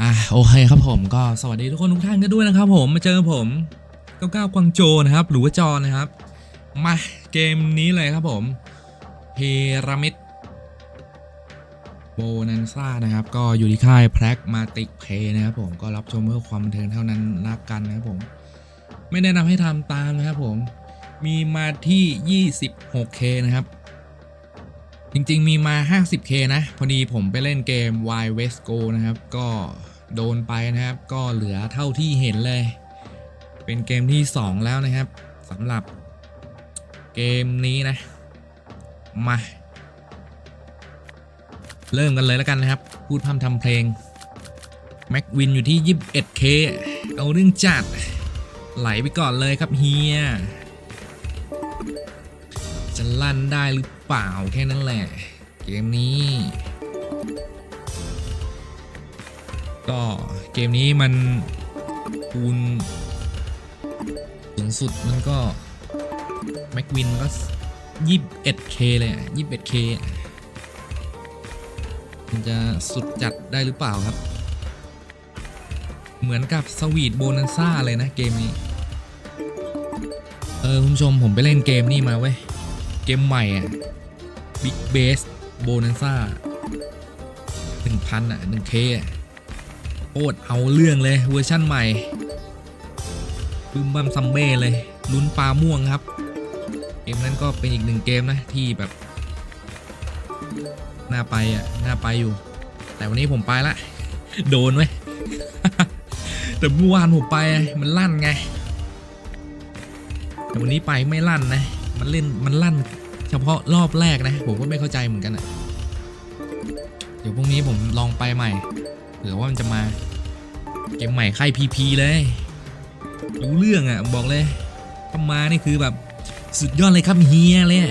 อะโอเคครับผมก็สวัสดีทุกคนทุกท่านกันด้วยนะครับผมมาเจอผมก้าวก้าวกวางโจนะครับหรือว่าจอนะครับมาเกมนี้เลยครับผมพีระมิดโบนันซ่านะครับ ก็อยู่ที่ค่ายแพร็กมาติกเพย์นะครับผมก็รับชมเพื่อความบันเทิงเท่านั้นนักกันนะครับผม ไม่แนะนำให้ทำตามนะครับผมมีมาที่ 26K นะครับ จริงๆมีมา 50k นะ พอดีผมไปเล่นเกม Y West Go นะครับ ก็โดนไปนะครับ ก็เหลือเท่าที่เห็นเลย เป็นเกมที่ 2 แล้วนะครับสำหรับเกมนี้นะ มา เริ่มกันเลยแล้วกันนะครับ พูดพร่ำทำเพลงแม็กวินอยู่ที่ 21k เอาเรื่องจัด ไหลไปก่อนเลยครับเฮีย จะลั่นได้หรือเปล่าแค่นั้นแหละ เกมนี้ ก็เกมนี้มันคูณสูงสุดมันก็ แม็กวินก็ยี่สิบเอ็ดเคเลยอะยี่สิบเอ็ดเคมันจะสุดจัดได้หรือเปล่าครับ เหมือนกับสวีทโบนันซ่าเลยนะเกมนี้ เออ คุณผู้ชมผมไปเล่นเกมนี่มาเว้ย เกมใหม่อะ Big Base Bonanza 1,000 อะ 1K อะโคตรเอาเรื่องเลยเวอร์ชั่นใหม่บึมบัมซัมเบ้เลย ลุ้นปลาม่วงครับ เกมนั้นก็เป็นอีกหนึ่งเกมนะที่แบบ น่าไปอะ น่าไปอยู่ แต่วันนี้ผมไปละ โดนไว้แต่เมื่อวานผมไปมันลั่นไง แต่วันนี้ไปไม่ลั่นนะ มันเล่นมันลั่น เฉพาะรอบแรกนะ ผมก็ไม่เข้าใจเหมือนกันอะเดี๋ยวพรุ่งนี้ผมลองไปใหม่เผื่อว่ามันจะมา เกมใหม่ค่ายพีพีเลย รู้เรื่องอะบอกเลยถ้ามานี่คือแบบสุดยอดเลยครับเฮียเลย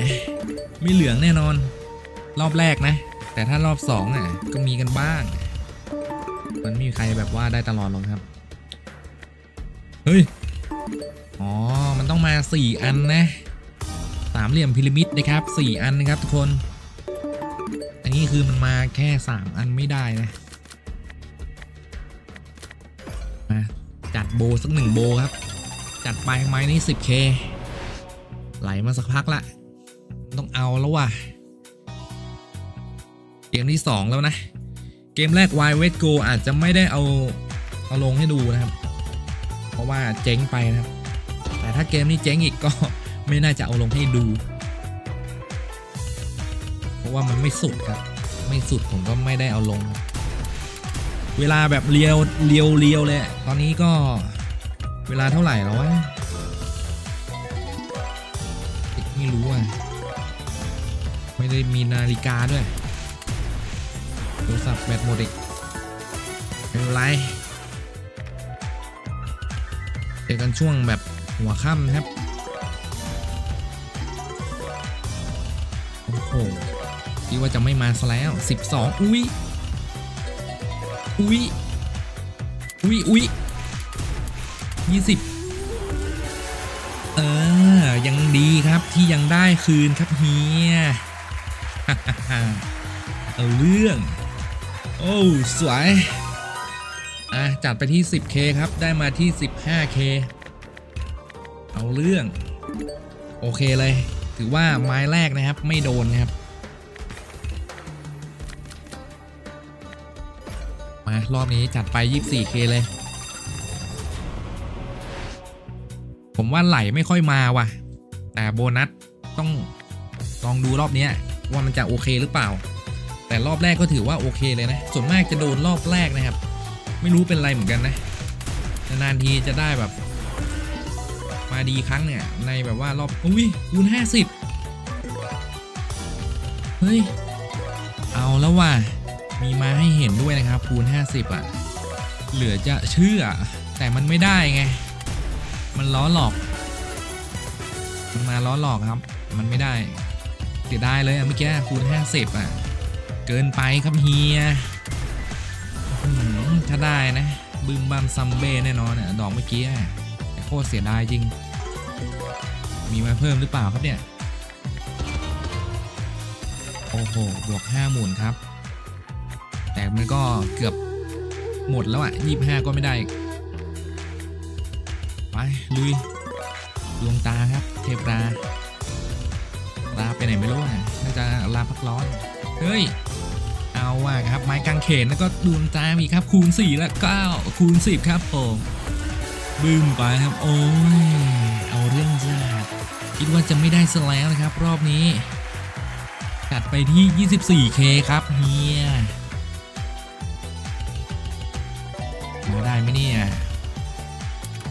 ไม่เหลืองแน่นอน รอบแรกนะ แต่ถ้ารอบสองอะก็มีกันบ้าง มันไม่มีใครแบบว่าได้ตลอดหรอกครับ เฮ้ย อ๋อ มันต้องมา4อันนะามเหลี่ยมพีระมิดนะครับ4อันนะครับทุกคน อันนี้คือมันมาแค่ 3 อันไม่ได้นะมาจัดโบสักหนึ่งโบครับ จัดไปไม้นี้ 10k ไหลมาสักพักละ ต้องเอาแล้วว่ะ เกมที่ 2 แล้วนะ เกมแรก Y West Go อาจจะไม่ได้เอา เอาลงให้ดูนะครับ เพราะว่าเจ๊งไปนะครับ แต่ถ้าเกมนี้เจ๊งอีกก็ ไม่น่าจะเอาลงให้ดู เพราะว่ามันไม่สุดครับ ไม่สุดผมก็ไม่ได้เอาลง เวลาแบบเรียวเรียวเรียวเลยตอนนี้ก็เวลาเท่าไหร่แล้ววะไม่รู้อะไม่ได้มีนาฬิกาด้วยโทรศัพท์แบตหมดอีกไม่เป็นไรเจอกันช่วงแบบหัวค่ำนะครับ คิดว่าจะไม่มาซะแล้ว 12 อุ้ย อุ้ย อุ้ยอุ้ย20เออ ยังดีครับที่ยังได้คืนครับเฮียเอาเรื่อง โอ้ สวย อะ จัดไปที่ 10k ครับ ได้มาที่ 15k เอาเรื่อง โอเคเลย ถือว่าไม้แรกนะครับไม่โดนนะครับ มารอบนี้จัดไป 24k เลย ผมว่าไหลไม่ค่อยมาว่ะ แต่โบนัสต้องลองดูรอบนี้ว่ามันจะโอเคหรือเปล่า แต่รอบแรกก็ถือว่าโอเคเลยนะ ส่วนมากจะโดนรอบแรกนะครับ ไม่รู้เป็นไรเหมือนกันนะนานทีจะได้แบบ มาดีครั้งเนี่ย ในแบบว่ารอบ อุ้ยคูณห้าสิบเฮ้ย เอาแล้วว่ะ มีมาให้เห็นด้วยนะครับ คูณ 50 อะ เหลือจะเชื่อ แต่มันไม่ได้ไง มันล้อหลอก มันมาล้อหลอกครับ มันไม่ได้ เสียดายเลยอะเมื่อกี้คูณ 50 อะ เกินไปครับเฮียถ้าได้นะ บึมบัมซัมเบ้แน่นอนอะ ดอกเมื่อกี้อะ โคตรเสียดายจริง มีมาเพิ่มหรือเปล่าครับเนี่ย โอ้โห บวกห้าหมุนครับ แต่มันก็เกือบหมดแล้วอะยี่ห้าก็ไม่ได้ ไป ลุย ดวงตาครับ เทพราลาไปไหนไม่รู้อะน่าจะลาพักร้อน เฮ้ย เอาว่ะครับ ไม้กางเขนแล้วก็ดวงตาอีกครับ คูณ 4 และ9คูณ 10 ครับผม บึ้มไปครับ โอ้ย เอาเรื่องจ้าคิดว่าจะไม่ได้ซะแล้วนะครับ รอบนี้จัดไปที่ 24K ครับเฮียมาได้ไหมเนี่ย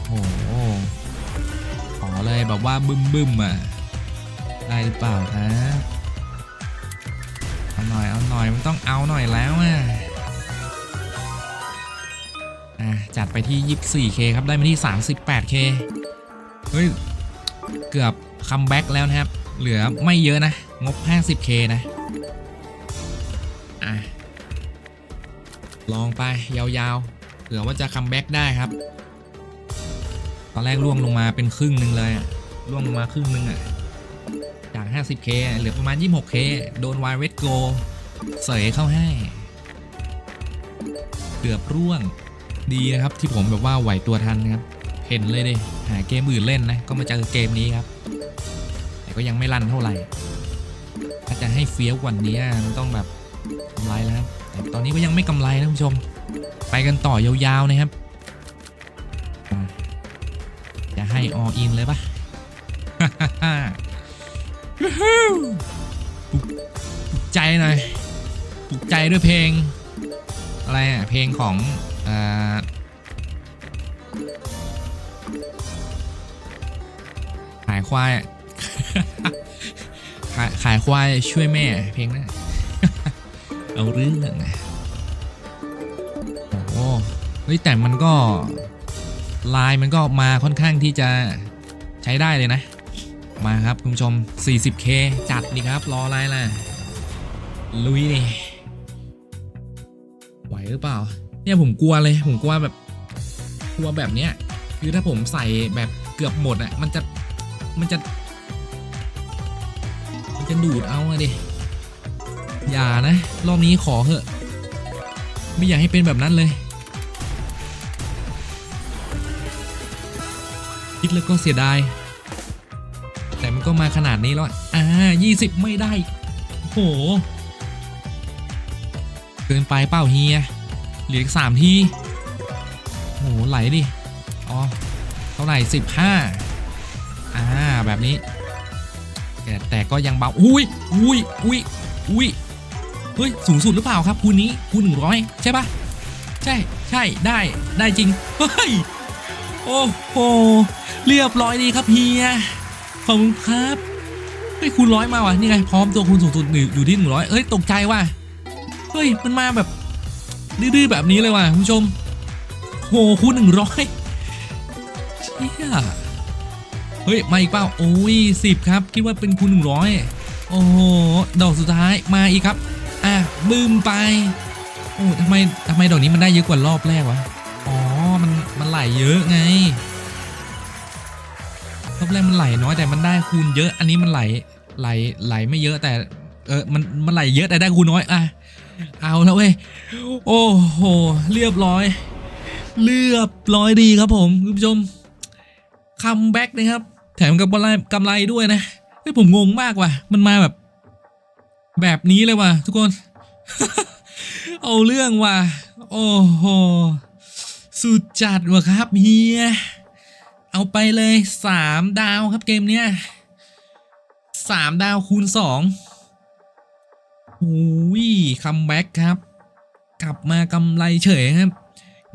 โอ้โหขอเลยแบบว่าบึ้มบึมๆอะ ได้หรือเปล่าครับเอาหน่อยเอาหน่อยมันต้องเอาหน่อยแล้วอะ อะจัดไปที่ 24K ครับ ได้มาที่ 38K เฮ้ย เกือบคัมแบ็กแล้วนะครับ เหลือไม่เยอะนะ งบ 50K นะ อะ ลองไปยาวๆ เผื่อว่าจะคัมแบ็กได้ครับ ตอนแรกล่วงลงมาเป็นครึ่งหนึ่งเลยอะล่วงลงมาครึ่งหนึ่งอะจาก 50K เหลือประมาณ 26K โดนวายเวทโกเสยเข้าให้ เกือบร่วง ดีนะครับที่ผมแบบว่าไหวตัวทันนะครับเห็นเลยดิหาเกมอื่นเล่นนะก็มาเจอเกมนี้ครับ แต่ก็ยังไม่รันเท่าไหร่ ถ้าจะให้เฟี้ยวกว่านี้มันต้องแบบกำไรแล้วครับแต่ตอนนี้ก็ยังไม่กำไรนะคุณผู้ชม ไปกันต่อยาวๆนะครับจะให้ all in เลยปะยูฮูปลุกปลุกใจหน่อยปลุกใจด้วยเพลง อะไรอะ เพลงของอ่าขายควายขายขายควายช่วยแม่เพลงนั้นเอาเรื่องอะโอ้โหเฮ้ยแต่มันก็ลายมันก็มาค่อนข้างที่จะใช้ได้เลยนะ มาครับคุณผู้ชม 40k จัดดีครับ รออะไรล่ะ ลุยดิ ไหวหรือเปล่า เนี่ยผมกลัวเลย ผมกลัวแบบ กลัวแบบเนี้ย คือถ้าผมใส่แบบเกือบหมดอะมันจะ มันจะ มันจะดูดเอาอะดิ อย่านะ รอบนี้ขอเหอะ ไม่อยากให้เป็นแบบนั้นเลย คิดแล้วก็เสียดาย แต่มันก็มาขนาดนี้แล้วอะอ่ายี่สิบไม่ได้ โห เกินไปเป้าเฮียเหลืออีกสามทีโอ้โหไหลดิ อ๋อ เท่าไหร่สิบห้าอ่า แบบนี้ แต่แต่ก็ยังเบา อุ้ยอุ้ยอุ้ยอุ้ยเฮ้ย สูงสุดหรือเปล่าครับคูนี้คูหนึ่งร้อยใช่ปะใช่ใช่ได้ได้จริง เฮ้ย โอ้โห เรียบร้อยดีครับเฮีย ขอบคุณครับเฮ้ยคูณร้อยมาวะนี่ไง พร้อมตัวคูณสูงสุดอยู่ที่หนึ่งร้อยเอ้ย ตกใจว่ะ เฮ้ย มันมาแบบดื้อๆแบบนี้เลยว่ะคุณผู้ชมโหคูณหนึ่งร้อยเชี่ยเฮ้ย มาอีกเปล่า โอ้ยสิบครับ คิดว่าเป็นคูณหนึ่งร้อยโอ้โห ดอกสุดท้ายมาอีกครับ อะบึมไป โอ้ทำไมทำไมดอกนี้มันได้เยอะกว่ารอบแรกวะ อ๋อ มัน มันไหลเยอะไง รอบแรกมันไหลน้อยแต่มันได้คูณเยอะ อันนี้มันไหล ไหล ไหลไม่เยอะแต่ เออ มัน มันไหลเยอะแต่ได้คูณน้อย อะ เอาแล้วเว้ย โอ้โห เรียบร้อย เรียบร้อยดีครับผมคุณผู้ชม คัมแบ็กนะครับ แถมกับกำไรกำไรด้วยนะเฮ้ยผมงงมากว่ะ มันมาแบบ แบบนี้เลยว่ะทุกคน เอาเรื่องว่ะ โอ้โห สุดจัดว่ะครับเฮีย เอาไปเลยสามดาวครับเกมเนี้ยสามดาวคูณสอง หูยคัมแบ็กครับ กลับมากำไรเฉยครับ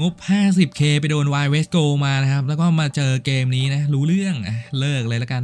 งบ 50k ไปโดน Y West Go มานะครับ แล้วก็มาเจอเกมนี้นะ รู้เรื่องเลิกเลยแล้วกัน